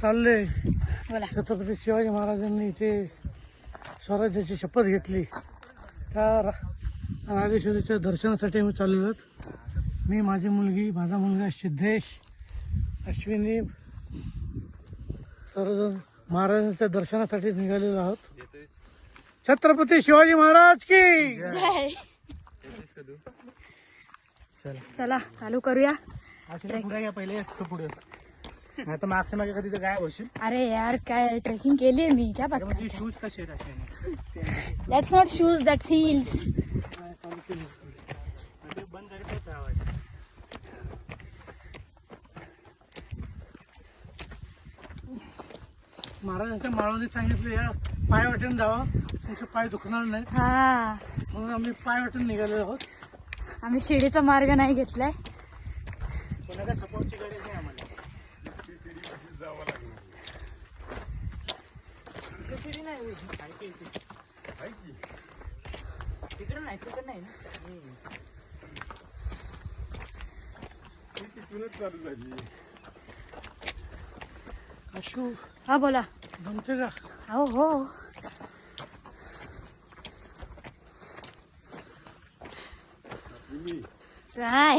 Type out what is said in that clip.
चालले. छत्रपती शिवाजी महाराजांनी इथे स्वराज्याची शपथ घेतली. त्या राजेश्वरीच्या दर्शनासाठी आम्ही चाललेलो आहोत. मी माझी मुलगी माझा मुलगा सिद्धेश अश्विनी सर्वजण महाराजांच्या दर्शनासाठी निघालेलो आहोत. छत्रपती शिवाजी महाराज की! जय. चला चालू करूया. पुढे पहिले पुढे. नाही तर मागच्या मागे कधी तर गायब होशील. अरे यार काय ट्रेकिंग केली आहे मी? क्या म्हणजे शूज कसे आहेत असे that's not shoes that's heels बंद आवाज महाराजांच्या माळवणीत सांगितलं या पाय वाटेन जावा तुमचे पाय दुखणार नाहीत. हा. म्हणून आम्ही पाय वाटेन निघालेलो आहोत. आम्ही शिडीचा मार्ग नाही घेतलाय. कोणाला सपोर्टची गरज नाही आम्हाला. नाही? तिकडे नाही तिकडे नाही ना. अशू हा बोला जमते का हो हो काय